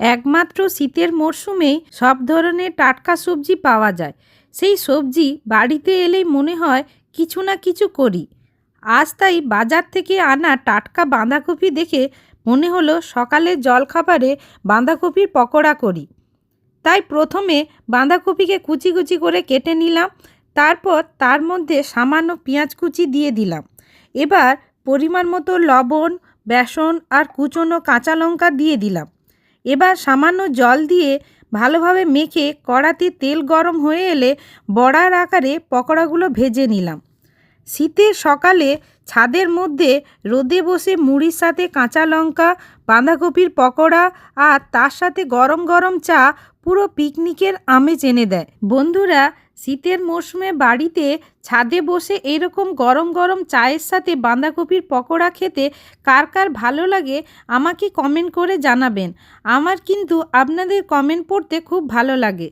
একমাত্র শীতের মরশুমেই সব ধরনের টাটকা সবজি পাওয়া যায়। সেই সবজি বাড়িতে এলেই মনে হয় কিছু না কিছু করি। আজ তাই বাজার থেকে আনা টাটকা বাঁধাকপি দেখে মনে হলো সকালের জলখাবারে বাঁধাকপির পকোড়া করি। তাই প্রথমে বাঁধাকপিকে কুচি কুচি করে কেটে নিলাম, তারপর তার মধ্যে সামান্য পেঁয়াজ কুচি দিয়ে দিলাম। এবার পরিমাণ মতো লবণ, বেসন আর কুচনো কাঁচা লঙ্কা দিয়ে দিলাম। এবার সামান্য জল দিয়ে ভালোভাবে মেখে কড়াতে তেল গরম হয়ে এলে বড়ার আকারে পকোড়াগুলো ভেজে নিলাম। শীতের সকালে ছাদের মধ্যে রোদে বসে মুড়ির সাথে কাঁচা লঙ্কা, বাঁধাকপির পকোড়া আর তার সাথে গরম গরম চা পুরো পিকনিকের আমেজ এনে দেয়। বন্ধুরা শীতের মরশুমে বাড়িতে ছাদে বসে এরকম গরম গরম চায়ের সাথে বাঁধাকপির পকোড়া খেতে কার কার ভালো লাগে আমাকে কমেন্ট করে জানাবেন। আমার কিন্তু আপনাদের কমেন্ট পড়তে খুব ভালো লাগে।